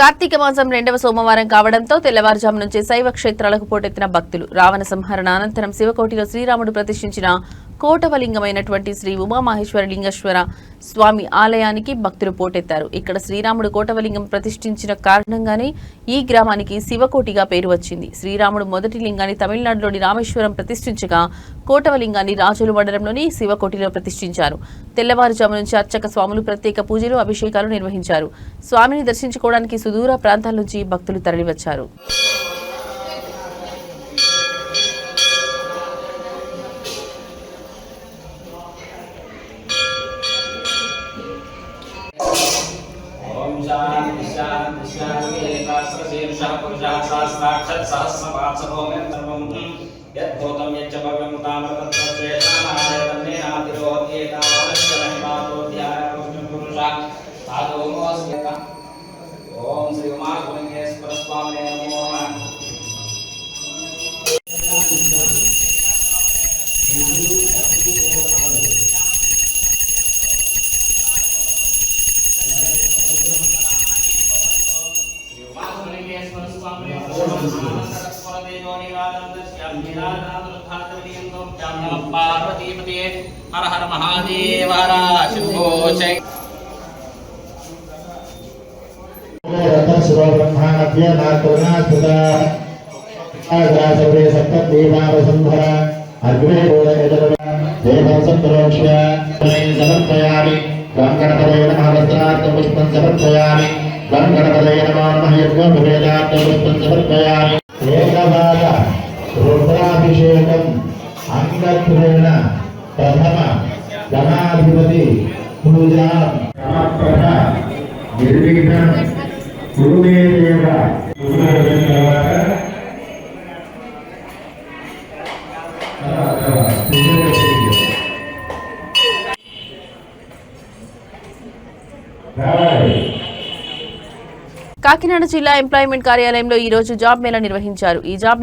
కార్తీక మాసం రెండవ సోమవారం కావడంతో తెల్లవారుజాము నుంచి శైవ క్షేత్రాలకు పోటెత్తిన భక్తులు. రావణ సంహరణ అనంతరం శివకోటిలో శ్రీరాముడు ప్రతిష్ఠించిన కోటవలింగమైనటువంటి శ్రీ ఉమామహేశ్వర లింగేశ్వర స్వామి ఆలయానికి భక్తులు పోటెత్తారు. ఇక్కడ శ్రీరాముడు కోటవలింగం ప్రతిష్ఠించిన కారణంగానే ఈ గ్రామానికి శివకోటిగా పేరు వచ్చింది. శ్రీరాముడు మొదటి లింగాన్ని తమిళనాడులోని రామేశ్వరం ప్రతిష్ఠించగా కోటవలింగాన్ని రాజుల మండలంలోని శివకోటిలో ప్రతిష్ఠించారు. తెల్లవారుజాము నుంచి అర్చక స్వాములు ప్రత్యేక పూజలు అభిషేకాలు నిర్వహించారు. స్వామిని దర్శించుకోవడానికి సుదూర ప్రాంతాల నుంచి భక్తులు తరలివచ్చారు. शान्तशान्तिसहस्रशीर्षः पुरुषः सहस्राक्षत् सहस्रवात्सभो मे सर्वं यद्भूतं यच्च भव्यं ताम्रतत्त्वचेतनादिरोध्येतावश्यमहिमातोऽध्यायपुरुषः आदौ नमोऽस्मि ॐ श्री उमाकुलिङ्गेश्वरस्वामिने नमो नमः। స్వామినే నమో నమః పార్వతీపతే హర హర మహాదేవ హర శంభో శంకర రథస్వబ్రహ్మాద్య నాకరుణాకృతా ఆగ్రాసవే సప్తదేవావసుంధర అగ్రే గోడయజన దేవం సంప్రోక్ష్య సమర్పయామి గంగణపదయ నమః యజ్ఞోపవేదార్థం పుష్పం సమర్పయామి ఏకవాద రుద్రాభిషేకం అంగత్రేణ ప్రథమ గణాధిపతి పూజా. సమర్పణ నిర్విఘ్నం గురుదేవ కాకినాడ జిల్లా ఎంప్లాయ్మెంట్ కార్యాలయంలో ఈ రోజు జాబ్ మేళా నిర్వహించారు. ఈ జాబ్